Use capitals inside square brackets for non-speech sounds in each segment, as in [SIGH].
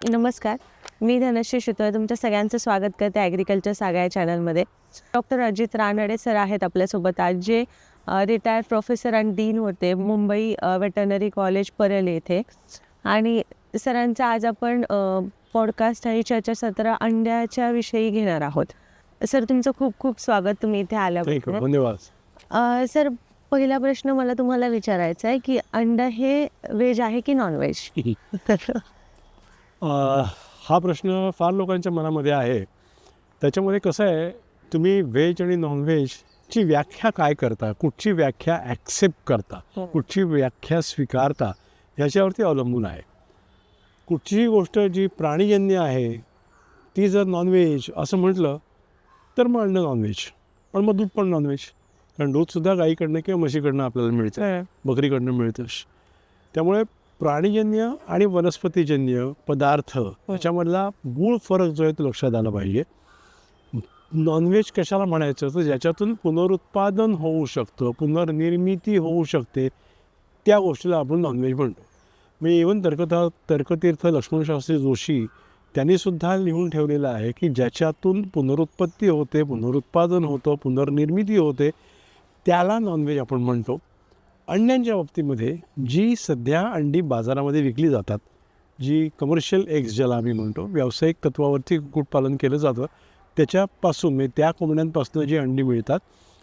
नमस्कार. मी धनश्री शितोळे तुमच्या सगळ्यांचं स्वागत करते ॲग्रिकल्चर सागा या चॅनलमध्ये डॉक्टर अजित रानडे सर आहेत आपल्यासोबत आज जे रिटायर्ड प्रोफेसर आणि डीन होते मुंबई वेटनरी कॉलेज परली येथे. आणि सरांचा आज आपण पॉडकास्ट आणि चर्चासत्र अंड्याच्या विषयी घेणार आहोत. सर तुमचं खूप खूप स्वागत तुम्ही इथे आल्याबद्दल धन्यवाद. सर पहिला प्रश्न मला तुम्हाला विचारायचा आहे की अंडा हे व्हेज आहे की नॉन व्हेज [LAUGHS] हा प्रश्न फार लोकांच्या मनामध्ये आहे. त्याच्यामध्ये कसं आहे तुम्ही व्हेज आणि नॉनव्हेजची व्याख्या काय करता? कुठची व्याख्या ॲक्सेप्ट करता? हो. कुठची व्याख्या स्वीकारता? ह्याच्यावरती अवलंबून आहे. कुठचीही गोष्ट जी प्राणीजन्य आहे ती जर नॉनव्हेज असं म्हटलं तर मग अंड नॉनव्हेज. पण मग दूध पण नॉनव्हेज. कारण दूधसुद्धा गाईकडनं किंवा म्हशीकडनं आपल्याला मिळतं. बकरीकडनं मिळतं. त्यामुळे प्राणीजन्य आणि वनस्पतीजन्य पदार्थ याच्यामधला मूळ फरक जो आहे तो लक्षात आला पाहिजे. नॉनव्हेज कशाला म्हणायचं तर ज्याच्यातून पुनरुत्पादन होऊ शकतं पुनर्निर्मिती होऊ शकते त्या गोष्टीला आपण नॉनव्हेज म्हणतो. मी इवन तर्कथा तर्कतीर्थ लक्ष्मणशास्त्री जोशी त्यांनीसुद्धा लिहून ठेवलेलं आहे की ज्याच्यातून पुनरुत्पत्ती होते पुनरुत्पादन होतं पुनर्निर्मिती होते त्याला नॉनव्हेज आपण म्हणतो. अंड्यांच्या बाबतीमध्ये जी सध्या अंडी बाजारामध्ये विकली जातात जी कमर्शियल एग्स ज्याला आम्ही म्हणतो व्यावसायिक तत्वावरती कुक्कुटपालन केलं जातं त्याच्यापासून म्हणजे त्या कोंबड्यांपासून जी अंडी मिळतात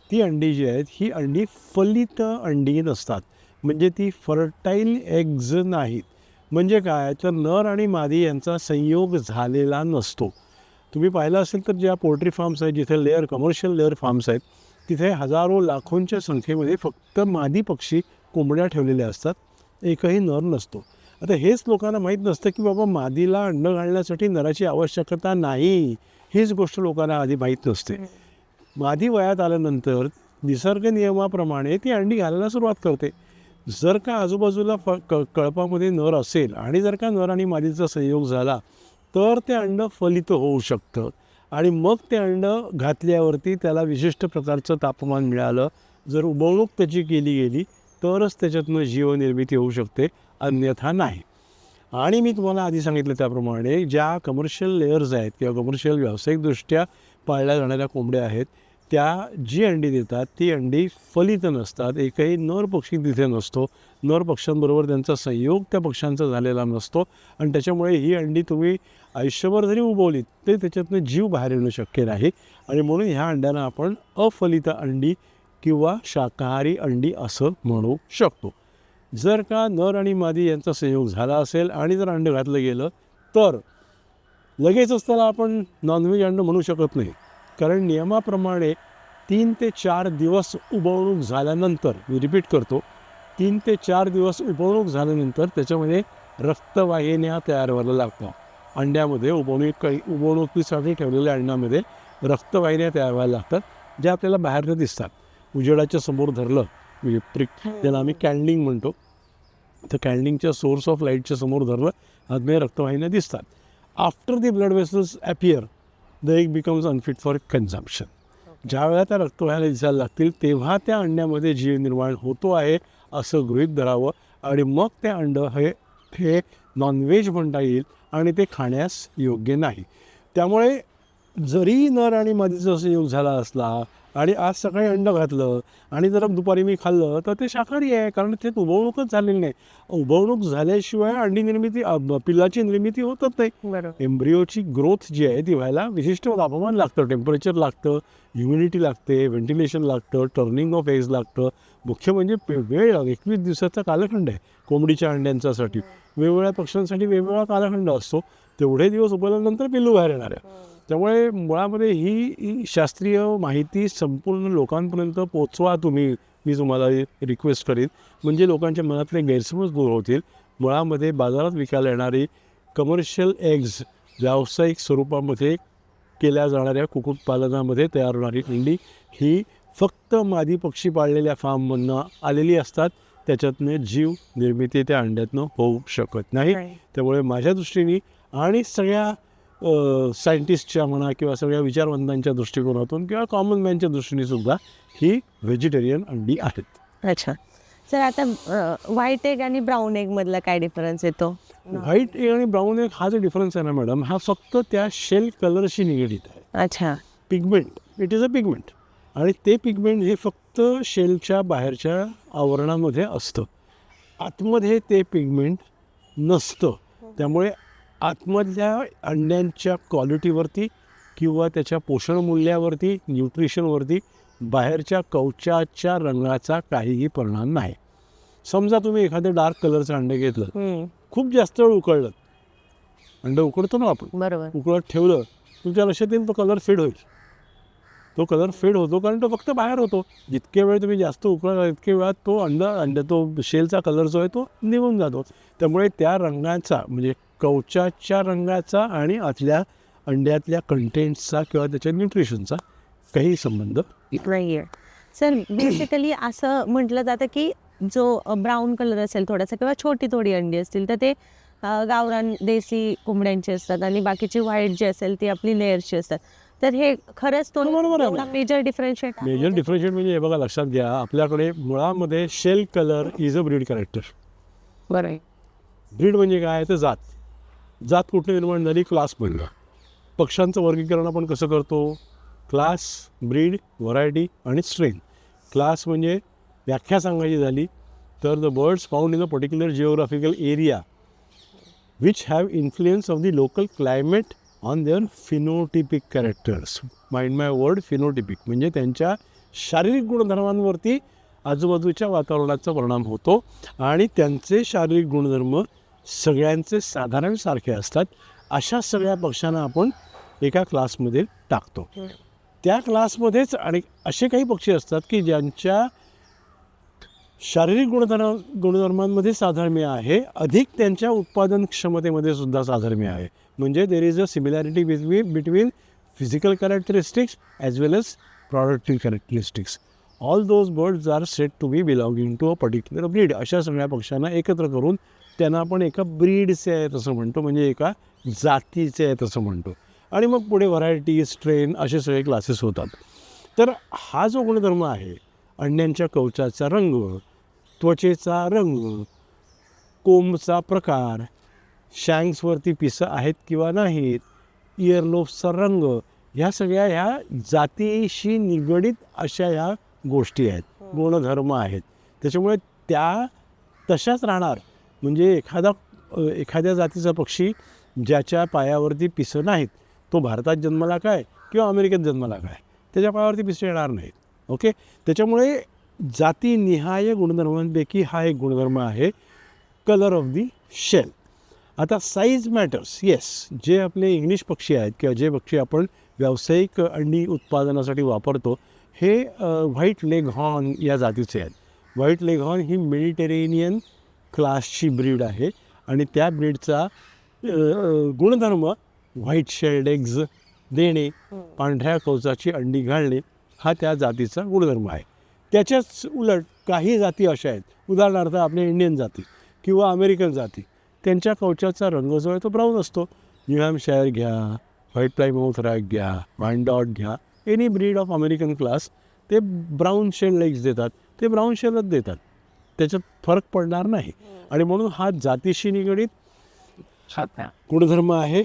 ती अंडी जी आहेत ही अंडी फलित अंडी नसतात. म्हणजे ती फर्टाईल एग्ज नाहीत. म्हणजे काय? तर नर आणि मादी यांचा संयोग झालेला नसतो. तुम्ही पाहिलं असेल तर ज्या पोल्ट्री फार्म्स आहेत जिथे लेअर कमर्शियल लेअर फार्म्स आहेत तिथे हजारो लाखोंच्या संख्येमध्ये फक्त मादी पक्षी कोंबड्या ठेवलेल्या असतात. एकही नर नसतो. आता हेच लोकांना माहीत नसतं की बाबा मादीला अंड घालण्यासाठी नराची आवश्यकता नाही. हीच गोष्ट लोकांना आधी माहीत नसते. मादी वयात आल्यानंतर निसर्ग नियमाप्रमाणे ती अंडी घालायला सुरुवात करते. जर का आजूबाजूला फ क कळपामध्ये नर असेल आणि जर का नर आणि मादीचा संयोग झाला तर ते अंड फलित होऊ शकतं. आणि मग ते अंड घातल्यावरती त्याला विशिष्ट प्रकारचं तापमान मिळालं. जर उबवणूक त्याची केली गेली तरच त्याच्यातनं जीवनिर्मिती होऊ शकते अन्यथा नाही. आणि मी तुम्हाला आधी सांगितलं त्याप्रमाणे ज्या कमर्शियल लेअर्स आहेत किंवा कमर्शियल व्यावसायिकदृष्ट्या पाळल्या जाणाऱ्या कोंबड्या आहेत त्या जी अंडी देतात ती अंडी फलित नसतात एकही नर पक्षी तिथे नसतो. नर पक्ष्यांबरोबर त्यांचा संयोग त्या पक्ष्यांचा झालेला नसतो. आणि त्याच्यामुळे ही अंडी तुम्ही आयुष्यभर जरी उबवलीत ते त्याच्यातनं जीव बाहेर येणं शक्य नाही. आणि म्हणून ह्या अंड्यांना आपण अफलित अंडी किंवा शाकाहारी अंडी असं म्हणू शकतो. जर का नर आणि मादी यांचा संयोग झाला असेल आणि जर अंड घातलं गेलं तर लगेचच त्याला आपण नॉनव्हेज अंड म्हणू शकत नाही. कारण नियमाप्रमाणे तीन ते चार दिवस उबवणूक झाल्यानंतर मी रिपीट करतो तीन ते चार दिवस उबवणूक झाल्यानंतर त्याच्यामध्ये रक्तवाहिन्या तयार व्हायला लागतात. अंड्यामध्ये उबवणूक काही उबवणुकीसाठी ठेवलेल्या अंड्यामध्ये रक्तवाहिन्या तयार व्हायला लागतात ज्या आपल्याला बाहेरनं दिसतात. उजेडाच्या समोर धरलं म्हणजे प्रिक ज्याला आम्ही कॅन्डिंग म्हणतो. तर कॅन्डिंगच्या सोर्स ऑफ लाईटच्या समोर धरलं आतमध्ये रक्तवाहिन्या दिसतात. After the blood vessels appear the egg becomes unfit for consumption. ज्या वेळेला त्या रक्तवाहिन्या दिसायला लागतील तेव्हा त्या अंड्यामध्ये जीव निर्माण होतो आहे असं गृहीत धरावं. आणि मग ते अंडं हे हे नॉनव्हेज म्हणता येईल आणि ते खाण्यास योग्य नाही. त्यामुळे जरी नर आणि मादीचा संयोग झाला असला आणि आज सकाळी अंड घातलं आणि जर दुपारी मी खाल्लं तर ते शाकाहारी आहे कारण ते उबवणूकच झालेली नाही. उबवणूक झाल्याशिवाय अंडी निर्मिती पिल्लाची निर्मिती होतच नाही. एम्ब्रिओची ग्रोथ जी आहे ती व्हायला विशिष्ट तापमान लागतं टेम्परेचर लागतं ह्युमिडिटी लागते व्हेंटिलेशन लागतं टर्निंग ऑफ एग्ज लागतं. मुख्य म्हणजे वेळ एकवीस दिवसाचा कालखंड आहे कोंबडीच्या अंड्यांच्यासाठी. वेगवेगळ्या पक्ष्यांसाठी वेगवेगळा कालखंड असतो. तेवढे दिवस उभल्यानंतर पिल्लू बाहेर येणार आहे. त्यामुळे मुळामध्ये ही ही शास्त्रीय माहिती संपूर्ण लोकांपर्यंत पोचवा तुम्ही. मी तुम्हाला रिक्वेस्ट करीन. म्हणजे लोकांच्या मनातले गैरसमज दूर होतील. मुळामध्ये बाजारात विकायला येणारी कमर्शियल एग्ज व्यावसायिक स्वरूपामध्ये केल्या जाणाऱ्या कुक्कुटपालनामध्ये तयार होणारी अंडी ही फक्त मादी पक्षी पाळलेल्या फार्ममधनं आलेली असतात त्याच्यातनं जीव निर्मिती त्या अंड्यातनं होऊ शकत नाही. त्यामुळे माझ्या दृष्टीने आणि सगळ्या सायंटिस्टच्या म्हणा किंवा सगळ्या विचारवंतांच्या दृष्टिकोनातून किंवा कॉमन मॅनच्या दृष्टीने सुद्धा ही व्हेजिटेरियन अंडी आहेत. अच्छा. सर आता व्हाईट एग आणि ब्राऊन एग मधला काय डिफरन्स येतो? व्हाईट एग आणि ब्राऊन एग हा जो डिफरन्स आहे ना मॅडम हा फक्त त्या शेल कलरशी निगडीत आहे. अच्छा. Pigment it is a pigment आणि ते पिगमेंट हे फक्त शेलच्या बाहेरच्या आवरणामध्ये असतं. आतमध्ये ते पिगमेंट नसतं. त्यामुळे आतमधल्या अंड्यांच्या क्वालिटीवरती किंवा त्याच्या पोषण मूल्यावरती न्यूट्रिशनवरती बाहेरच्या कवचाच्या रंगाचा काहीही परिणाम नाही. समजा तुम्ही एखादं डार्क कलरचं अंडे घेतलं खूप जास्त वेळ उकळलं. अंडं उकडतो ना आपण? बरोबर. उकळत ठेवलं तुमच्या लक्षात येईल तो कलर फेड होईल. तो कलर फेड होतो कारण तो फक्त बाहेर होतो. जितके वेळ तुम्ही जास्त उकळला तितके वेळात तो अंडा अंडा तो शेलचा कलर जो आहे तो निघून जातो. त्यामुळे त्या रंगाचा म्हणजे कवचाच्या रंगाचा आणि आतल्या अंड्यातल्या कंटेंटचा किंवा त्याच्या न्यूट्रिशनचा काही संबंध नाहीये सर बेसिकली असं म्हटलं जातं की जो ब्राऊन कलर असेल थोडासा किंवा छोटी थोडी अंडी असतील तर ते गावरान देसी कोंबड्यांची असतात आणि बाकीची व्हाईट जी असेल ती आपली लेअरची असतात. तर हे खरंच तो बरोबर आहे. मेजर डिफरन्शिएट मेजर डिफरन्शिएट म्हणजे हे बघा लक्षात घ्या आपल्याकडे मुळामध्ये shell colour is a breed character बरं. आहे. ब्रीड म्हणजे काय? तर जात. जात कुठे निर्माण झाली? क्लास बनला पक्ष्यांचं वर्गीकरण आपण कसं करतो? क्लास ब्रीड व्हरायटी आणि स्ट्रेन क्लास म्हणजे व्याख्या सांगायची झाली तर the birds found in a particular geographical area which have influence of the local climate on their phenotypic characters mind my word phenotypic म्हणजे त्यांच्या शारीरिक गुणधर्मांवरती आजूबाजूच्या वातावरणाचा परिणाम होतो आणि त्यांचे शारीरिक गुणधर्म सगळ्यांचे साधारण सारखे असतात. अशा सगळ्या पक्ष्यांना आपण एका क्लासमध्ये टाकतो. त्या क्लासमध्येच आणि असे काही पक्षी असतात की ज्यांच्या शारीरिक गुणधर्म गुणधर्मांमध्ये साधर्म्य आहे. अधिक त्यांच्या उत्पादन क्षमतेमध्ये सुद्धा साधर्म्य आहे. म्हणजे there is a similarity between between physical characteristics as well as productive characteristics all those birds are set to be belonging to a particular breed अशा सगळ्या पक्ष्यांना एकत्र करून त्यांना आपण एका ब्रीडचे आहेत असं म्हणतो. म्हणजे एका जातीचे आहेत असं म्हणतो. आणि मग पुढे व्हरायटी स्ट्रेन असे सगळे क्लासेस होतात. तर हा जो गुणधर्म आहे अंड्यांच्या कवचाचा रंग त्वचेचा रंग कोंबचा प्रकार शँक्सवरती पिसं आहेत किंवा नाहीत इयरलोफ्सचा रंग ह्या सगळ्या ह्या जातीशी निगडीत अशा ह्या गोष्टी आहेत. गुणधर्म आहेत. त्याच्यामुळे त्या तशाच राहणार. म्हणजे एखादा एखाद्या जातीचा पक्षी ज्याच्या पायावरती पिसं नाहीत तो भारतात जन्माला काय किंवा अमेरिकेत जन्माला काय त्याच्या पायावरती पिसं येणार नाहीत. ओके? त्याच्यामुळे जातीनिहाय गुणधर्मांपैकी हा एक गुणधर्म आहे कलर ऑफ दी शेल आता साईज मॅटर्स येस जे आपले इंग्लिश पक्षी आहेत किंवा जे पक्षी आपण व्यावसायिक अंडी उत्पादनासाठी वापरतो हे व्हाईट लेग हॉर्न या जातीचे आहेत. व्हाईट लेग हॉर्न ही मेडिटेरेनियन क्लासची ब्रीड आहे आणि त्या ब्रीडचा गुणधर्म व्हाईट शेल्ड एग्ज देणे पांढऱ्या कवचाची अंडी घालणे हा त्या जातीचा गुणधर्म आहे. त्याच्याच उलट काही जाती अशा आहेत. उदाहरणार्थ आपल्या इंडियन जाती किंवा अमेरिकन जाती. त्यांच्या कवचाचा रंग जो आहे तो ब्राऊन असतो. न्यूहॅमशायर घ्या व्हाईट प्लायमाउथ रॅक घ्या वाईनडॉट घ्या any breed of American class ते ब्राऊन शेल लेग्स देतात ते ब्राऊन शेलच देतात. त्याच्यात फरक पडणार नाही. आणि म्हणून हा जातीशी निगडीत गुणधर्म आहे.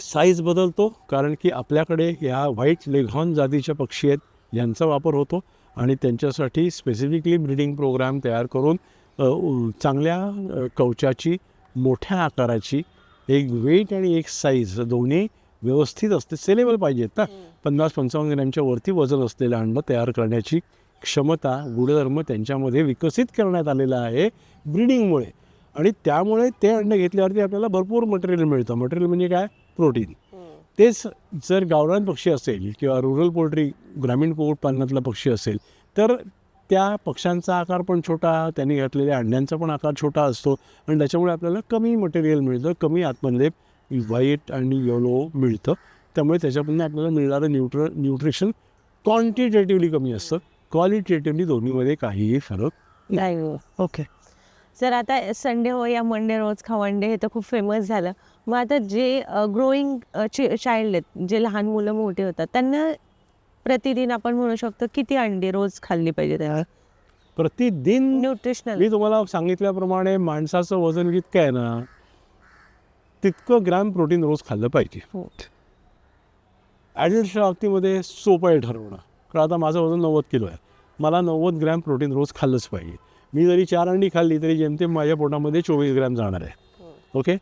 साईज बदलतो कारण की आपल्याकडे ह्या व्हाईट लेघॉन जातीच्या पक्षी आहेत यांचा वापर होतो आणि त्यांच्यासाठी स्पेसिफिकली ब्रीडिंग प्रोग्राम तयार करून चांगल्या कवचाची मोठ्या आकाराची एक वेट आणि एक साईज दोन्ही व्यवस्थित असते सेलेबल पाहिजेत ना. पन्नास पंचावन्न ग्रॅमच्या वरती वजन असलेलं अंड तयार करण्याची क्षमता गुणधर्म त्यांच्यामध्ये विकसित करण्यात आलेला आहे ब्रीडिंगमुळे आणि त्यामुळे ते अंड घेतल्यावरती आपल्याला भरपूर मटेरियल मिळतं. मटेरियल म्हणजे काय? प्रोटीन. तेच जर गावरान पक्षी असेल किंवा रुरल पोल्ट्री ग्रामीण कुक्कुटपालनातला पक्षी असेल तर त्या पक्ष्यांचा आकार पण छोटा त्यांनी घातलेल्या अंड्यांचा पण आकार छोटा असतो आणि त्याच्यामुळे आपल्याला कमी मटेरियल मिळतं कमी आतमध्ये व्हाईट आणि येलो मिळतं. त्यामुळे त्याच्यामधून आपल्याला मिळणारं न्यूट्र न्यूट्रिशन क्वांटिटेटिव्हली कमी असतं. क्वालिटेटिव्हली दोन्हीमध्ये काहीही फरक नाही. ओके सर आता संडे हो या मंडे रोज खाऊ अंडे हे तर खूप फेमस झालं. मग आता जे ग्रोईंग चाइल्ड आहेत जे लहान मुलं मोठे होतात त्यांना प्रतिदिन आपण म्हणू शकतो किती अंडी रोज खाल्ली पाहिजे त्यावर? प्रतिदिन? न्यूट्रिशनल मी तुम्हाला सांगितल्याप्रमाणे माणसाचं वजन जितकं आहे ना तितकं ग्रॅम प्रोटीन रोज खाल्लं पाहिजे. ॲडल्टच्या बाबतीमध्ये सोपं आहे ठरवणं. कारण आता माझं वजन नव्वद किलो आहे. मला नव्वद ग्रॅम प्रोटीन रोज खाल्लंच पाहिजे. मी जरी चार अंडी खाल्ली तरी जेमतेम माझ्या पोटामध्ये चोवीस ग्रॅम जाणार आहे. ओके?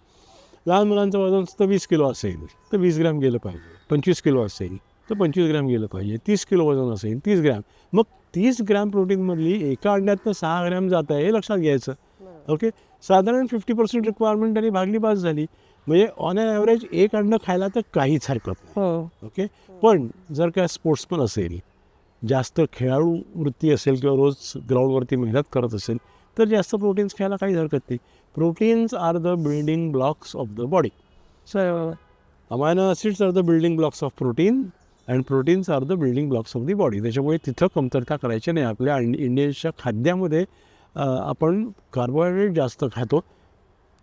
लहान मुलांचं वजन तर वीस किलो असेल तर वीस ग्रॅम गेलं पाहिजे. पंचवीस किलो असेल तर पंचवीस ग्रॅम गेलं पाहिजे. तीस किलो वजन असेल तीस ग्रॅम. मग तीस ग्रॅम प्रोटीनमधली एका अंड्यातनं सहा ग्रॅम जात आहे हे लक्षात घ्यायचं. ओके? साधारण फिफ्टी पर्सेंट रिक्वायरमेंट त्यांनी भागली पास झाली. म्हणजे ऑन अन ॲव्हरेज एक अंडं खायला तर काहीच हरकत नाही. हो. ओके? पण जर काय स्पोर्ट्समन असेल जास्त खेळाडू वृत्ती असेल किंवा रोज ग्राउंडवरती मेहनत करत असेल तर जास्त प्रोटीन्स खायला काहीच हरकत नाही. Proteins are the building blocks of the body. बरोबर amino acids are the building blocks of protein and proteins are the building blocks of the body. त्याच्यामुळे तिथं कमतरता करायची नाही. आपल्या इंड इंडियन्सच्या खाद्यामध्ये आपण कार्बोहायड्रेट जास्त खातो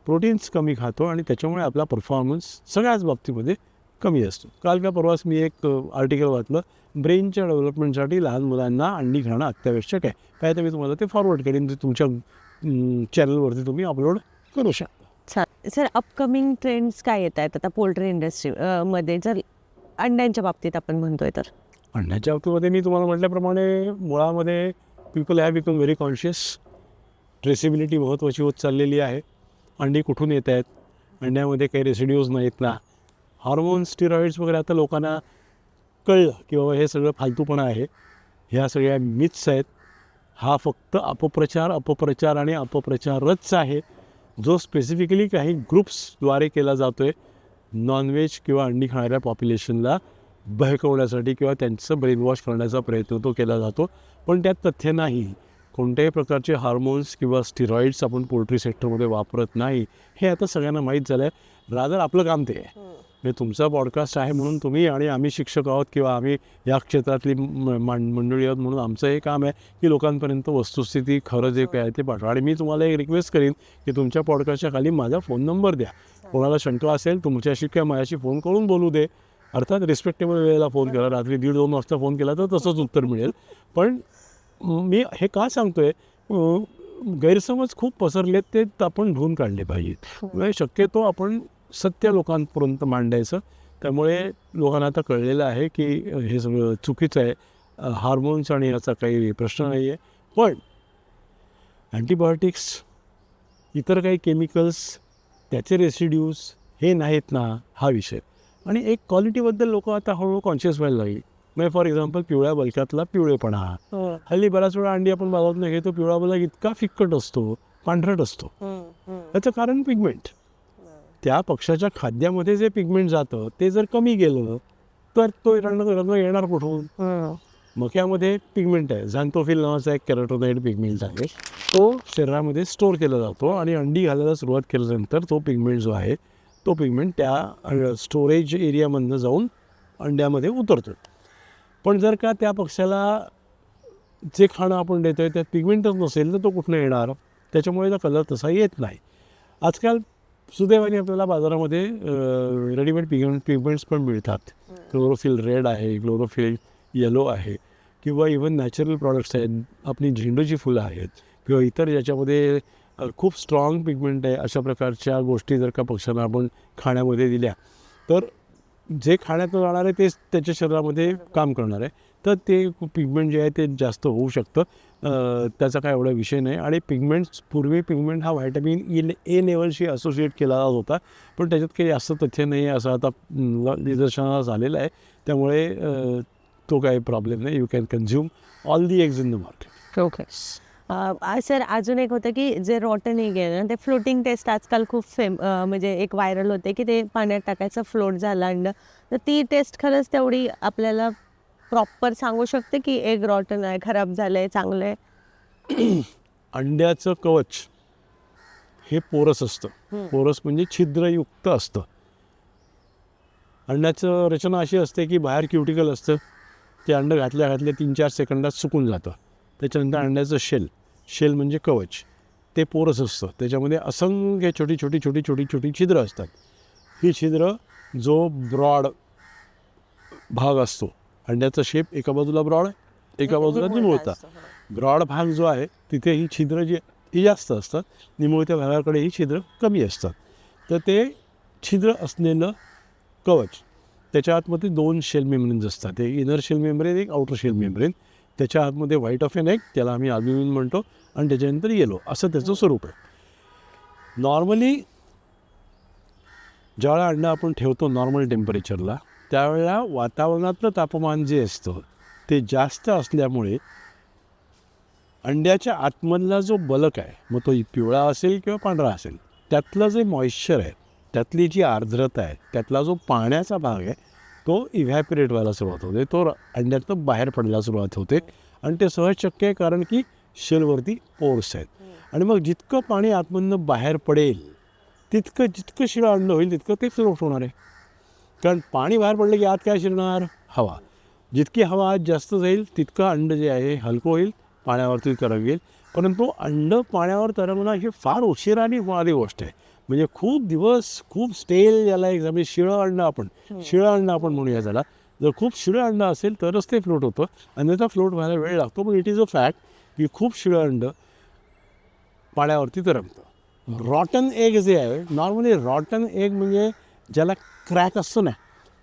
प्रोटीन्स कमी खातो आणि त्याच्यामुळे आपला परफॉर्मन्स सगळ्याच बाबतीमध्ये कमी असतो. काल का परवाच मी एक आर्टिकल वाचलं ब्रेनच्या डेव्हलपमेंटसाठी लहान मुलांना अंडी खाणं अत्यावश्यक आहे. काय तर मी तुम्हाला ते फॉरवर्ड करेन ते तुमच्या चॅनलवरती तुम्ही अपलोड करू शकता. सर अपकमिंग ट्रेंड्स काय येत आहेत? आता पोल्ट्री इंडस्ट्री मध्ये जर अंड्यांच्या बाबतीत आपण म्हणतोय तर? अंड्याच्या बाबतीमध्ये मी तुम्हाला म्हटल्याप्रमाणे मुळामध्ये people have become very conscious traceability महत्त्वाची होत चाललेली आहे. अंडी कुठून येत आहेत? अंड्यामध्ये काही रेसिड्यूज नाहीत ना? हार्मोन स्टिरॉइड्स वगैरे आता लोकांना कळलं की बाबा हे सगळं फालतूपणा आहे. ह्या सगळ्या मिथ्स आहेत. हा फक्त अपप्रचार अपप्रचार आणि अपप्रचारच आहे. जो स्पेसिफिकली काही ग्रुप्सद्वारे केला जातो आहे नॉनव्हेज किंवा अंडी खाणाऱ्या पॉप्युलेशनला बहकवण्यासाठी किंवा त्यांचं ब्रेनवॉश करण्याचा प्रयत्न तो केला जातो. पण त्यात तथ्य नाही. कोणत्याही प्रकारचे हार्मोन्स किंवा स्टिरॉइड्स आपण पोल्ट्री सेक्टरमध्ये वापरत नाही. हे आता सगळ्यांना माहीत झालं आहे रादर आपलं काम ते आहे. म्हणजे तुमचा पॉडकास्ट आहे म्हणून तुम्ही आणि आम्ही शिक्षक आहोत किंवा आम्ही या क्षेत्रातली मंडळी आहोत म्हणून आमचं हे काम आहे की लोकांपर्यंत वस्तुस्थिती खरं जे काय आहे ते पाठवा. आणि मी तुम्हाला एक रिक्वेस्ट करीन की तुमच्या पॉडकास्टच्या खाली माझा फोन नंबर द्या. कोणाला शंका असेल तुमच्याशी किंवा माझ्याशी फोन करून बोलू दे. अर्थात रिस्पेक्टेबल वेळेला फोन करा. रात्री दीड दोन वाजता फोन केला तर तसंच उत्तर मिळेल. पण मी हे का सांगतोय? अं, गैरसमज खूप पसरलेत ते आपण धुवून काढले पाहिजेत. म्हणजे शक्यतो आपण सत्य लोकांपर्यंत मांडायचं. त्यामुळे लोकांना आता कळलेलं आहे की हे सगळं चुकीचं आहे. हार्मोन्स आणि याचा काही प्रश्न नाही आहे पण अँटीबायोटिक्स इतर काही केमिकल्स त्याचे रेसिड्यूज हे नाहीत ना हा विषय. आणि एक क्वालिटीबद्दल लोक आता हळूहळू कॉन्शियस व्हायला लागली. म्हणजे फॉर एक्झाम्पल पिवळ्या बलकातला पिवळेपणा. हल्ली बऱ्याच वेळा अंडी आपण बाजारात घेतो पिवळा बलक इतका फिक्कट असतो पांढरट असतो. याचं कारण पिगमेंट त्या पक्षाच्या खाद्यामध्ये जे पिगमेंट जातं ते जर कमी गेलं तर तो रंग रंग येणार कुठून? मक्यामध्ये पिगमेंट आहे. झॅन्थोफिल नावाचा एक कॅरोटोनाइड पिगमेंट आहे. तो? शरीरामध्ये स्टोअर केला जातो आणि अंडी घालायला सुरुवात केल्यानंतर तो पिगमेंट जो आहे तो पिगमेंट त्या स्टोरेज एरियामधनं जाऊन अंड्यामध्ये उतरतो. पण जर का त्या पक्षाला जे खाणं आपण देतो आहे त्यात पिगमेंटच नसेल तर तो कुठनं येणार? त्याच्यामुळे तो कलर तसा येत नाही. आजकाल सुदैवाने आपल्याला बाजारामध्ये रेडीमेड पिगमेंट पिगमेंट्स पण मिळतात. क्लोरोफिल रेड आहे क्लोरोफिल येलो आहे किंवा इवन नॅचरल प्रॉडक्ट्स आहेत. आपली झेंडूची फुलं आहेत किंवा इतर ज्याच्यामध्ये खूप स्ट्रॉंग पिगमेंट आहे अशा प्रकारच्या गोष्टी जर का पक्ष्यांना आपण खाण्यामध्ये दिल्या तर जे खाण्यात जाणार आहे तेच त्याच्या शरीरामध्ये काम करणार आहे. तर ते पिगमेंट जे आहे ते जास्त होऊ शकतं. त्याचा काय एवढा विषय नाही. आणि पिगमेंट्स पूर्वी पिगमेंट हा व्हायटमिन ई ए लेवलशी असोसिएट केला होता. पण त्याच्यात काही जास्त तथ्य नाही आहे असं आता निदर्शनाला झालेलं आहे. त्यामुळे तो काही प्रॉब्लेम नाही. You can consume all the eggs in the market okay sir अजून एक होतं की जे रॉटन एग आहे ना ते फ्लोटिंग टेस्ट आजकाल खूप फेम म्हणजे एक व्हायरल होते की ते पाण्यात टाकायचं फ्लोट झालं अंड. तर ती टेस्ट खरंच तेवढी आपल्याला प्रॉपर सांगू शकते की एग रॉटन आहे खराब झालं आहे चांगलं आहे [CLEARS THROAT] अंड्याचं कवच हे पोरस असतं. पोरस म्हणजे छिद्रयुक्त असतं. अंड्याचं रचना अशी असते की बाहेर क्युटिकल असतं ते अंडं घातल्या घातल्या तीन चार सेकंदात सुकून जातं. त्याच्यानंतर अंड्याचं शेल शेल म्हणजे कवच. ते पोरस असतं. त्याच्यामध्ये असंख्य छोटी छोटी छोटी छोटी छोटी छिद्र असतात. ही छिद्र जो ब्रॉड भाग असतो अंड्याचा शेप एका बाजूला ब्रॉड आहे एका बाजूला निमुळता ब्रॉड भाग जो आहे तिथे ही छिद्र जी ही जास्त असतात निमुळत्या भागाकडे ही छिद्र कमी असतात. तर ते छिद्र असलेलं कवच त्याच्या आतमध्ये दोन शेल मेम्ब्रेन्स असतात. एक इनर शेल मेम्ब्रेन एक आउटर शेल मेम्ब्रेन. त्याच्या आतमध्ये व्हाईट ऑफ एन एग त्याला आम्ही अल्ब्युमिन म्हणतो आणि त्याच्यानंतर येलो असं त्याचं स्वरूप आहे. नॉर्मली ज्यावेळेला अंडं आपण ठेवतो नॉर्मल टेम्परेचरला त्यावेळेला वातावरणातलं तापमान जे असतं ते जास्त असल्यामुळे अंड्याच्या आतमधला जो बलक आहे मग तो पिवळा असेल किंवा पांढरा असेल त्यातलं जे मॉइश्चर आहे त्यातली जी आर्द्रता आहे त्यातला जो पाण्याचा भाग आहे तो इव्हॅपरेट व्हायला सुरुवात होते. तो अंड्यातनं बाहेर पडायला सुरुवात होते आणि ते सहज शक्य आहे कारण की शेलवरती पोर्स आहेत. आणि मग जितकं पाणी आतमधनं बाहेर पडेल तितकं जितकं शिळं अंड होईल तितकं ते फ्लोट होणार आहे. कारण पाणी बाहेर पडलं की आत काय शिरणार? हवा. जितकी हवा आत जास्त जाईल तितकं अंड जे आहे हलकं होईल पाण्यावरती तरंगेल. परंतु अंड पाण्यावर तरंगणं ही फार उशिराने होणारी गोष्ट आहे. म्हणजे खूप दिवस खूप स्टेल याला एक म्हणजे शिळं अंड आपण शिळं अंड आपण म्हणूया त्याला. जर खूप शिळं अंड असेल तरच ते फ्लोट होतं. अन्यथा फ्लोट व्हायला वेळ लागतो पण इट इज अ फॅक्ट की खूप शिळं अंड पाण्यावरती तरंगतं. रॉटन एग जे आहे नॉर्मली रॉटन एग म्हणजे ज्याला क्रॅक असतो ना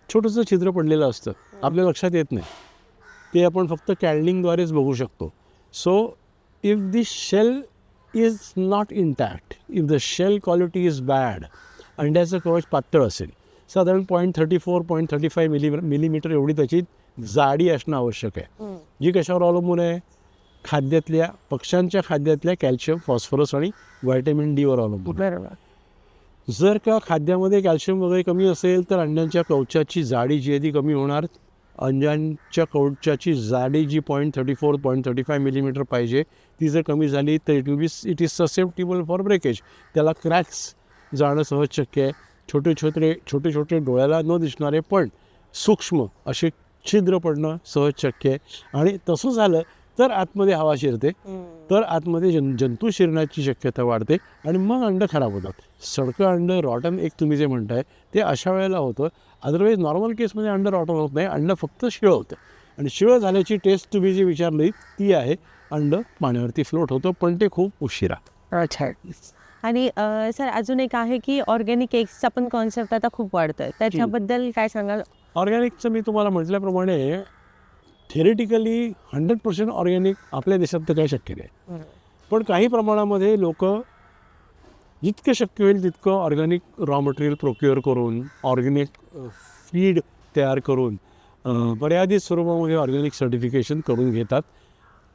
छोटंसं छिद्र पडलेलं असतं. आपल्या लक्षात येत नाही. ते आपण फक्त कॅल्डिंगद्वारेच बघू शकतो. So if the shell is not intact if the shell quality is bad अंड्याचं कवच पातळ असेल साधारण point thirty four point thirty five milli millimetre एवढी त्याची जाडी असणं आवश्यक आहे. जी कशावर अवलंबून आहे? खाद्यातल्या पक्ष्यांच्या खाद्यातल्या कॅल्शियम फॉस्फरस आणि व्हायटॅमिन डीवर अवलंबून जर का खाद्यामध्ये कॅल्शियम वगैरे कमी असेल तर अंड्यांच्या कवचाची जाडी जी आहे ती कमी होणार. अंड्यांच्या कवचाची जाडी जी point thirty four point thirty five millimetre पाहिजे ती जर कमी झाली तर it will be it is susceptible for breakage त्याला क्रॅक्स जाणं सहज शक्य आहे. छोटे छोटे छोटे छोटे डोळ्याला न दिसणारे पण सूक्ष्म असे छिद्र पडणं सहज शक्य आहे. आणि तसं झालं तर आतमध्ये हवा शिरते. तर आतमध्ये जन जंतू शिरण्याची शक्यता वाढते आणि मग अंड खराब होतात. सडकं अंड रॉटन एक तुम्ही जे म्हणताय ते अशा वेळेला होतं. अदरवाईज नॉर्मल केसमध्ये अंड रॉटन होत नाही. अंड फक्त शिळं होतं. आणि शिळं झाल्याची टेस्ट तुम्ही जी विचारली ती आहे अंड पाण्यावरती फ्लोट होतं पण ते खूप उशिरा. अच्छा. आणि सर अजून एक आहे की ऑर्गॅनिक एग्सचा पण कॉन्सेप्ट आता खूप वाढतोय. त्याच्याबद्दल काय सांगाल? ऑर्गॅनिकचं मी तुम्हाला म्हटल्याप्रमाणे थेरेटिकली हंड्रेड पर्सेंट ऑर्गॅनिक आपल्या देशात तर काही शक्य नाही. पण काही प्रमाणामध्ये लोक जितकं शक्य होईल तितकं ऑर्गॅनिक रॉ मटेरियल प्रोक्युअर करून ऑर्गॅनिक फीड तयार करून मर्यादित स्वरूपामध्ये ऑर्गॅनिक सर्टिफिकेशन करून घेतात.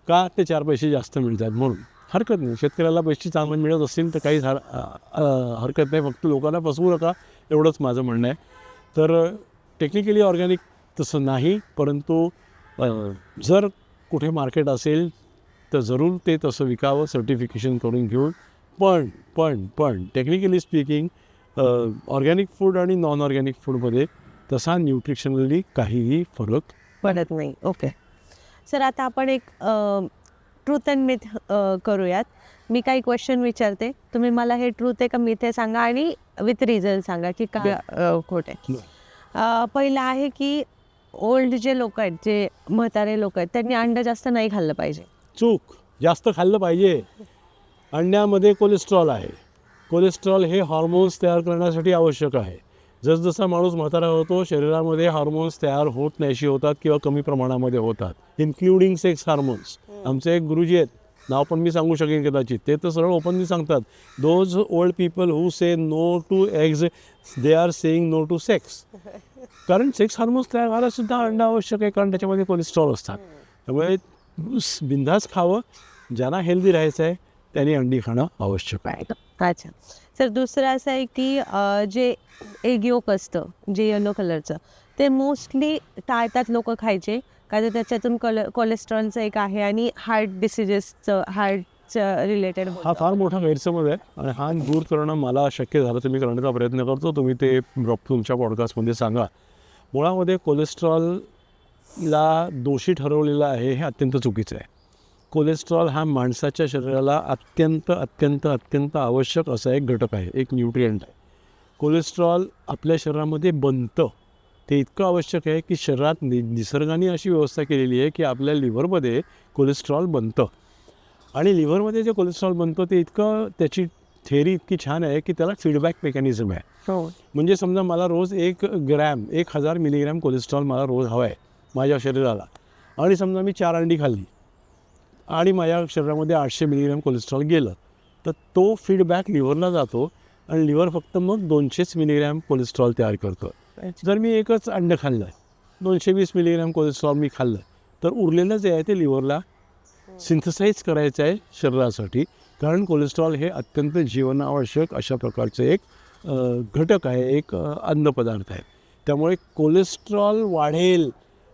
का ते चार पैसे जास्त मिळतात म्हणून? हरकत नाही. शेतकऱ्याला पैसे चांगले मिळत असतील तर काहीच हर हरकत नाही. फक्त लोकांना फसवू नका एवढंच माझं म्हणणं आहे. तर टेक्निकली ऑर्गॅनिक तसं नाही परंतु जर कुठे मार्केट असेल तर जरूर ते तसं विकावं सर्टिफिकेशन करून घेऊन. पण पण पण टेक्निकली स्पीकिंग ऑर्गॅनिक फूड आणि नॉन ऑर्गॅनिक फूडमध्ये तसा न्यूट्रिशनली काहीही फरक पडत नाही. ओके सर आता आपण एक ट्रूथ अँड मिथ करूयात. मी काही क्वेश्चन विचारते. तुम्ही मला हे ट्रूथ आहे का मिथ आहे सांगा आणि विथ रिझन सांगा की काय अ, खोट आहे. पहिलं आहे की ओल्ड जे लोक आहेत जे म्हातारे लोक आहेत त्यांनी अंड जास्त नाही खाल्लं पाहिजे. चूक. जास्त खाल्लं पाहिजे. अंड्यामध्ये कोलेस्ट्रॉल आहे. कोलेस्ट्रॉल हे हॉर्मोन्स तयार करण्यासाठी आवश्यक आहे. जसजसा माणूस म्हातारा होतो शरीरामध्ये हॉर्मोन्स तयार होत नाहीशी होतात किंवा कमी प्रमाणामध्ये होतात इन्क्लुडिंग सेक्स हार्मोन्स आमचे एक गुरुजी आहेत. नाव पण मी सांगू शकेन कदाचित. ते तर सरळ ओपनली सांगतात. Those old people who say no to eggs they are saying no to sex कारण सेक्स हार्मोन्स तयार व्हायला सुद्धा अंड आवश्यक आहे कारण त्याच्यामध्ये कोलेस्ट्रॉल असतात. त्यामुळे बिंदास खावं ज्यांना हेल्दी राहायचं आहे त्यांनी अंडी खाणं आवश्यक आहे. अच्छा. सर दुसरं असं आहे की जे एग योक असतं जे येलो कलरचं ते मोस्टली टाळतात लोक खायचे का तर त्याच्यातून कोले कोलेस्ट्रॉलचं एक आहे आणि हार्ट डिसिजेसचं हार्टचं रिलेटेड हा फार मोठा गैरसमज आहे आणि हा दूर करणं मला शक्य झालं. तर मी करण्याचा प्रयत्न करतो. तुम्ही ते तुमच्या पॉडकास्टमध्ये सांगा. मुळामध्ये कोलेस्ट्रॉलला दोषी ठरवलेलं आहे हे अत्यंत चुकीचं आहे. कोलेस्ट्रॉल हा माणसाच्या शरीराला अत्यंत अत्यंत अत्यंत आवश्यक असा एक घटक आहे एक न्यूट्रियंट आहे. कोलेस्ट्रॉल आपल्या शरीरामध्ये बनतं. ते इतकं आवश्यक आहे की शरीरात नि निसर्गाने अशी व्यवस्था केलेली आहे की आपल्या लिव्हरमध्ये कोलेस्ट्रॉल बनतं. आणि लिव्हरमध्ये जे कोलेस्ट्रॉल बनतं ते इतकं त्याची थेअरी इतकी छान आहे की त्याला फीडबॅक मेकॅनिझम आहे. हो. म्हणजे समजा मला रोज एक ग्रॅम एक हजार मिलीग्रॅम कोलेस्ट्रॉल मला रोज हवा आहे माझ्या शरीराला. आणि समजा मी चार अंडी खाल्ली आणि माझ्या शरीरामध्ये आठशे मिलीग्रॅम कोलेस्ट्रॉल गेलं तर तो फीडबॅक लिव्हरला जातो आणि लिव्हर फक्त मग दोनशेच मिलीग्रॅम कोलेस्ट्रॉल तयार करतं. जर मी एकच अंड खाल्लं दोनशे वीस मिलीग्रॅम कोलेस्ट्रॉल मी खाल्लं तर उरलेलं जे आहे ते लिव्हरला सिंथसाईज करायचं आहे शरीरासाठी. कारण कोलेस्ट्रॉल हे अत्यंत जीवनावश्यक अशा प्रकारचं एक घटक आहे एक अन्नपदार्थ आहे. त्यामुळे कोलेस्ट्रॉल वाढेल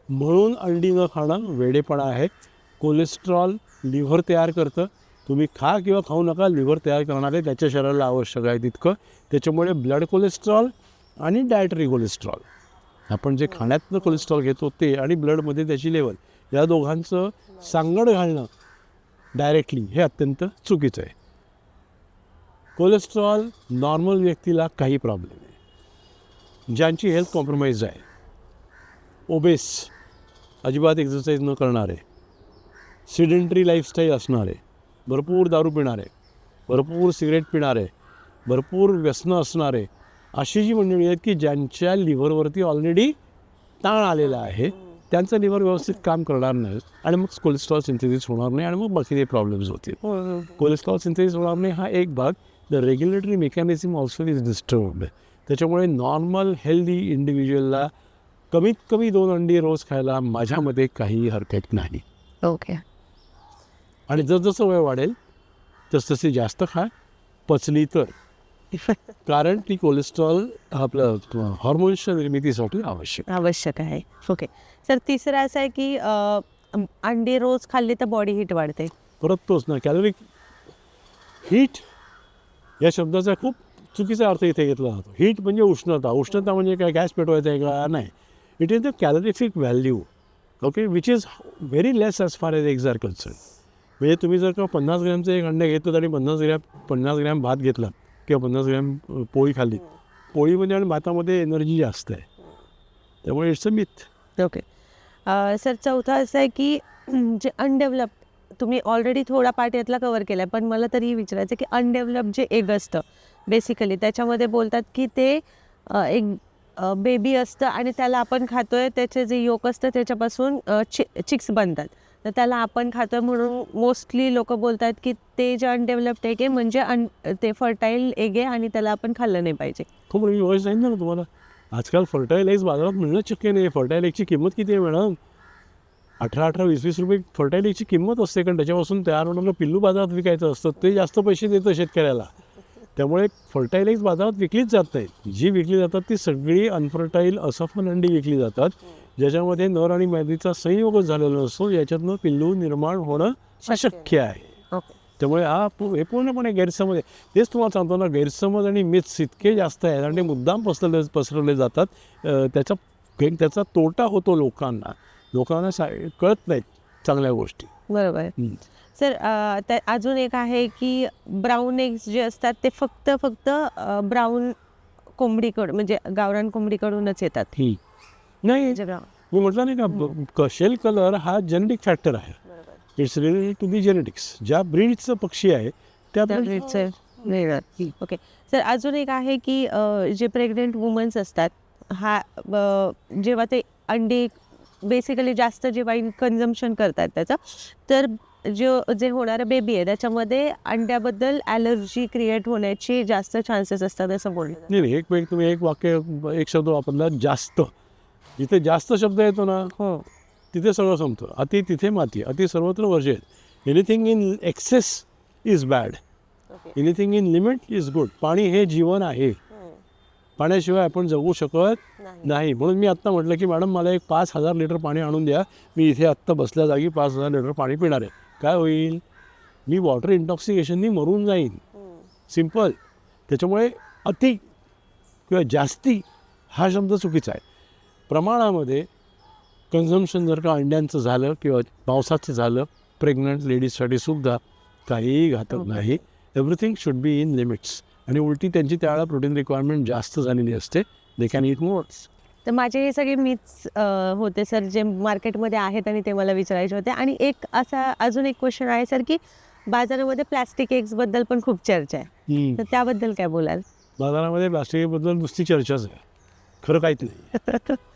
म्हणून अंडी न खाणं वेडेपणा आहे. कोलेस्ट्रॉल लिव्हर तयार करतं. तुम्ही खा किंवा खाऊ नका लिव्हर तयार करणारे त्याच्या शरीराला आवश्यक आहे तितकं. त्याच्यामुळे ब्लड कोलेस्ट्रॉल आणि डायटरी कोलेस्ट्रॉल आपण जे खाण्यातनं कोलेस्ट्रॉल घेतो ते आणि ब्लडमध्ये त्याची लेवल या दोघांचं सांगड घालणं डायरेक्टली हे अत्यंत चुकीचं आहे. कोलेस्ट्रॉल नॉर्मल व्यक्तीला काही प्रॉब्लेम नाही. ज्यांची हेल्थ कॉम्प्रोमाइज आहे ओबेस अजिबात एक्सरसाइज न करणारे सिडेंटरी लाईफस्टाईल असणारे भरपूर दारू पिणारे भरपूर सिगरेट पिणारे भरपूर व्यसनं असणारे अशी जी मंडळी आहेत की ज्यांच्या लिव्हरवरती ऑलरेडी ताण आलेला आहे त्यांचं लिव्हर व्यवस्थित काम करणार नाही आणि मग कोलेस्ट्रॉल सिंथेसिस होणार नाही आणि मग बाकीचे प्रॉब्लेम्स होतील. कोलेस्ट्रॉल सिंथेसिस होणार नाही हा एक भाग. The regulatory mechanism also is disturbed त्याच्यामुळे नॉर्मल हेल्दी इंडिव्हिज्युअलला कमीत कमी दोन अंडी रोज खायला माझ्यामध्ये काही हरकत नाही. ओके आणि जसजसं वय वाढेल तसतसे जास्त खा. पचली तर. [LAUGHS] कारण ती कोलेस्ट्रॉल आपलं हॉर्मोन्सच्या निर्मितीसाठी आवश्यक. आवश्यक आहे. ओके सर तिसरं असं आहे की अ, अंडी रोज खाल्ली तर बॉडी हीट वाढते. परत तोच ना कॅलरिक हीट या शब्दाचा खूप चुकीचा अर्थ इथे घेतला जातो. हीट म्हणजे उष्णता. उष्णता म्हणजे काय? गॅस पेटवायचा आहे का? नाही. It is the calorific value okay which is very less as far as eggs are concern म्हणजे तुम्ही जर का पन्नास ग्रॅमचं एक अंडे घेतलं आणि पन्नास ग्रॅम पन्नास ग्रॅम भात घेतला किंवा पन्नास ग्रॅम पोळी खाल्ली. पोळीमध्ये आणि भातामध्ये एनर्जी जास्त आहे. त्यामुळे it's a myth. Okay. Sir चौथा असं आहे की जे अनडेव्हलप तुम्ही ऑलरेडी थोडा पार्ट यातला कवर केला आहे पण मला तरी विचारायचं की अनडेव्हलप जे एग असतं बेसिकली त्याच्यामध्ये बोलतात की ते एक बेबी असतं आणि त्याला आपण खातोय त्याचे जे योक असतं त्याच्यापासून चि चिक्स बनतात. तर त्याला आपण खातो म्हणून मोस्टली लोक बोलतात की ते जे अनडेव्हलप्ड एग आहे म्हणजे अन ते फर्टाईल एग आहे आणि त्याला आपण खाल्लं नाही पाहिजे. खूप म्हणजे मी जाईल ना तुम्हाला? आजकाल फर्टाईल एग्स बाजारात मिळणं शक्य नाही. फर्टाईल एगची किंमत किती आहे मॅडम अठरा अठरा वीस वीस रुपये. फर्टाईल एगची किंमत असते कारण त्याच्यापासून तयार होणारं पिल्लू बाजारात विकायचं असतं. ते जास्त पैसे देतं शेतकऱ्याला. त्यामुळे फर्टाईल एग्स बाजारात विकलीच जात नाहीत. जी विकली जातात ती सगळी अनफर्टाईल असफल अंडी विकली जातात. ज्याच्यामध्ये नर आणि मादीचा संयोगच झालेला नसतो याच्यातनं पिल्लू निर्माण होणं अशक्य आहे. त्यामुळे हा हे पूर्णपणे गैरसमज आहे. तेच तुम्हाला सांगतो ना गैरसमज आणि मिथ्स इतके जास्त आहेत आणि ते मुद्दाम पसरले पसरवले जातात. त्याचा त्याचा तोटा होतो लोकांना. लोकांना सा कळत नाहीत चांगल्या गोष्टी. बरोबर. सर अजून एक आहे की ब्राऊन एग्स जे असतात ते फक्त फक्त ब्राऊन कोंबडीकडून म्हणजे गावरान कोंबडीकडूनच येतात. नाही. जे brown. मी म्हटलं नाही का क शेल कलर हा जेनेटिक फॅक्टर आहे. It's related to the genetics ज्या ब्रीडचं पक्षी आहे त्या त्या breed breedचं वेगळं. ओके सर अजून एक आहे की अ, जे प्रेग्नेंट वुमन्स असतात हा अ, जेव्हा ते अंडी बेसिकली जास्त जेव्हा कन्झम्शन करतात त्याचं तर जे जे होणारं बेबी आहे त्याच्यामध्ये अंड्याबद्दल ॲलर्जी क्रिएट होण्याची जास्त चान्सेस असतात असं बोललं जातं. नाही नाही, एक एक तुम्ही एक वाक्य एक शब्द वापरला जास्त. जिथे जास्त शब्द येतो ना हो. तिथे सगळं संपतं. अति तिथे माती अति सर्वत्र वर्जेत anything in excess is bad anything in limit is good पाणी हे जीवन आहे. पाण्याशिवाय आपण जगू शकत नाही. म्हणून मी आत्ता म्हटलं की मॅडम मला एक पाच हजार लिटर पाणी आणून द्या. मी इथे आत्ता बसल्या जागी पाच हजार लिटर पाणी पिणार आहे. काय होईल? मी वॉटर इंटॉक्सिकेशननी मरून जाईन. सिंपल त्याच्यामुळे अति किंवा जास्ती हा शब्द चुकीचा आहे. प्रमाणामध्ये कन्झम्शन जर का अंड्यांचं झालं किंवा पावसाचं झालं प्रेग्नंट लेडीजसाठी सुद्धा काहीही घातक. नाही. Everything should be in limits आणि उलटी त्यांची त्यावेळेला प्रोटीन रिक्वायरमेंट जास्त झालेली असते. दे कॅन इट मोर तर माझे हे सगळे मीच होते सर जे मार्केटमध्ये आहेत आणि ते मला विचारायचे होते. आणि एक असा अजून एक क्वेश्चन आहे सर की बाजारामध्ये प्लॅस्टिक एग्सबद्दल पण खूप चर्चा आहे. तर त्याबद्दल काय बोलाल? बाजारामध्ये प्लास्टिकबद्दल नुसती चर्चाच आहे. खरं काहीच नाही. [LAUGHS]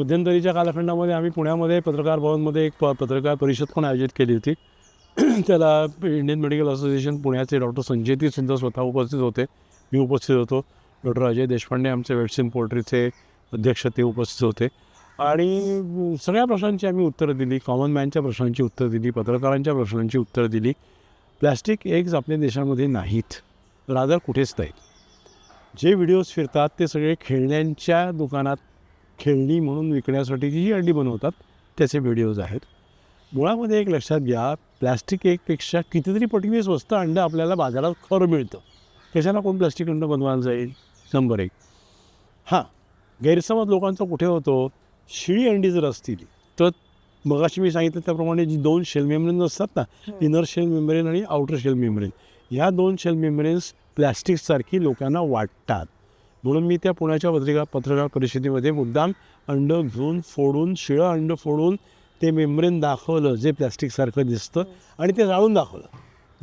मध्यंतरीच्या कालखंडामध्ये आम्ही पुण्यामध्ये पत्रकार भवनमध्ये एक प पत्रकार परिषद पण आयोजित केली होती. [CLEARS THROAT] त्याला इंडियन मेडिकल असोसिएशन पुण्याचे डॉक्टर संजय ती सुद्धा स्वतः उपस्थित होते. मी उपस्थित होतो. डॉक्टर अजय देशपांडे आमचे वेटसिन पोल्ट्रीचे अध्यक्ष ते उपस्थित होते. आणि सगळ्या प्रश्नांची आम्ही उत्तरं दिली. कॉमन मॅनच्या प्रश्नांची उत्तरं दिली. पत्रकारांच्या प्रश्नांची उत्तरं दिली. प्लॅस्टिक एग्ज आपल्या देशामध्ये नाहीत. रादर कुठेच नाहीत. जे व्हिडिओज फिरतात ते सगळे खेळण्यांच्या दुकानात खेळणी म्हणून विकण्यासाठी जी अंडी बनवतात त्याचे व्हिडिओज आहेत. मुळामध्ये एक लक्षात घ्या प्लॅस्टिक एकपेक्षा कितीतरी पटीने स्वस्त अंडं आपल्याला बाजारात खरं मिळतं. कशाला कोण प्लॅस्टिक अंडं बनवायला जाईल? शंभर एक. हां गैरसमज लोकांचा कुठे होतो? शिळी अंडी जर असतील तर मगाशी मी सांगितलं त्याप्रमाणे जी दोन शेल मेम्ब्रेन असतात ना इनर शेल मेम्ब्रेन आणि आउटर शेल मेम्ब्रेन ह्या दोन शेल मेम्ब्रेन्स प्लॅस्टिकसारखी लोकांना वाटतात. म्हणून मी त्या पुण्याच्या पत्रिका पत्रकार परिषदेमध्ये मुद्दाम अंडं घेऊन फोडून शिळं अंडं फोडून ते मेम्ब्रेन दाखवलं जे प्लॅस्टिकसारखं दिसतं आणि ते जाळून दाखवलं.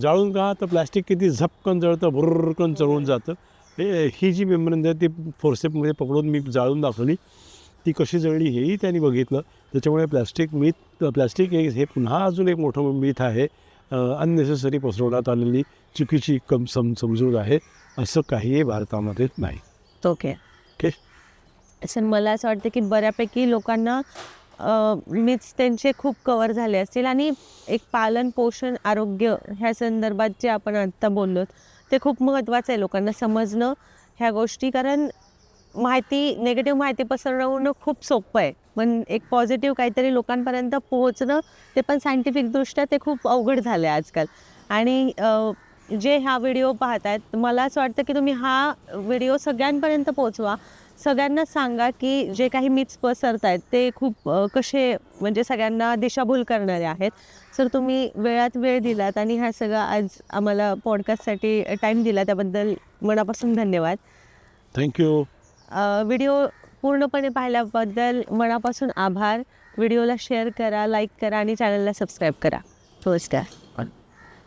जाळून का? तर प्लॅस्टिक किती झपकन जळतं भुरकन चळून जातं. हे ही जी मेम्ब्रेन आहे ती फोर्सेपमध्ये पकडून मी जाळून दाखवली. ती कशी जळली हेही त्यांनी बघितलं. त्याच्यामुळे प्लॅस्टिक मीथ प्लॅस्टिक एक हे पुन्हा अजून एक मोठं मीथ आहे. अननेसेसरी पसरवण्यात आलेली चुकीची कम सम समजूत आहे. असं काहीही भारतामध्ये नाही. ओके. ओके सर मला असं वाटतं की बऱ्यापैकी लोकांना मीच त्यांचे खूप कवर झाले असतील आणि एक पालन पोषण आरोग्य ह्या संदर्भात जे आपण आत्ता बोललो ते खूप महत्त्वाचं आहे लोकांना समजणं ह्या गोष्टी. कारण माहिती नेगेटिव्ह माहिती पसरवणं खूप सोपं आहे. पण एक पॉझिटिव्ह काहीतरी लोकांपर्यंत पोहोचणं ते पण सायंटिफिकदृष्ट्या ते खूप अवघड झालं आहे आजकाल. आणि जे हा व्हिडिओ पाहतायत मला असं वाटतं की तुम्ही हा व्हिडिओ सगळ्यांपर्यंत पोहोचवा. सगळ्यांना सांगा की जे काही मिथ्स पसरत आहेत ते खूप कसे म्हणजे सगळ्यांना दिशाभूल करणारे आहेत. सर तुम्ही वेळात वेळ दिलात आणि हा सगळा आज आम्हाला पॉडकास्टसाठी टाईम दिला त्याबद्दल मनापासून धन्यवाद. थँक्यू व्हिडिओ पूर्णपणे पाहिल्याबद्दल मनापासून आभार. व्हिडिओला शेअर करा लाईक करा आणि चॅनलला सबस्क्राईब करा. नमस्कार.